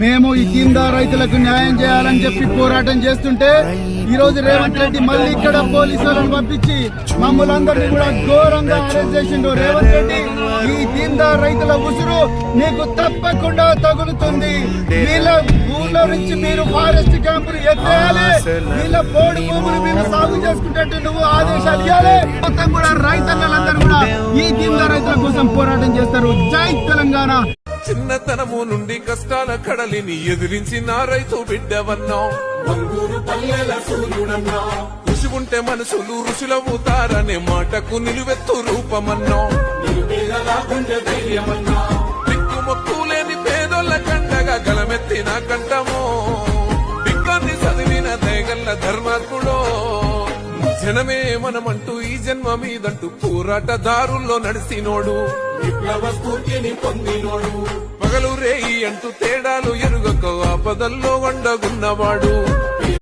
మేము ఈ కింద రైతులకు న్యాయం చేయాలని చెప్పి పోరాటం చేస్తుంటే ఈ రోజు రేవంత్ రెడ్డి మళ్ళీ ఇక్కడ పోలీసు వాళ్ళని పంపించి మమ్మల్ని అందరినీ కూడా ఘోరంగా అరెస్ట్ చేసిండు. రేవంత్ రెడ్డి ఈ కింద రైతుల ఉసురు నీకు తప్పకుండా తగులుతుంది. వీళ్ళ ఊళ్ళో నుంచి మీరు ఫారెస్ట్ క్యాంపులు ఎత్తేయాలి. వీళ్ళ పోడు భూములు మీరు సాగు చేసుకుంటే నువ్వు ఆదేశాలు ఇవ్వాలి మొత్తం కూడా రైతన్నలందరూ కూడా ఈ కింద రైతుల కోసం పోరాటం చేస్తారు. జై తెలంగాణ. చిన్నతనము నుండి కష్టాల కడలిని ఎదిరించిన రైతు బిడ్డవన్నా. ఉంటే మనుషులు ఋషులవుతారనే మాటకు నిలువెత్తు రూపమన్నా. దిక్కు మొక్కు లేని పేదోళ్ళ కండగా గలమెత్తిన కంటమో బిక్కని చదివిన దేగల్ల ధర్మాత్ముడో. జనమే మనమంటూ ఈ జన్మ మీదంటూ పోరాటదారుల్లో నడిసినోడు. విప్లవ స్ఫూర్తిని పొందినోడు. పగలు రేయి అంటూ తేడాలు ఎరుగక ఆపదల్లో వండగున్నవాడు.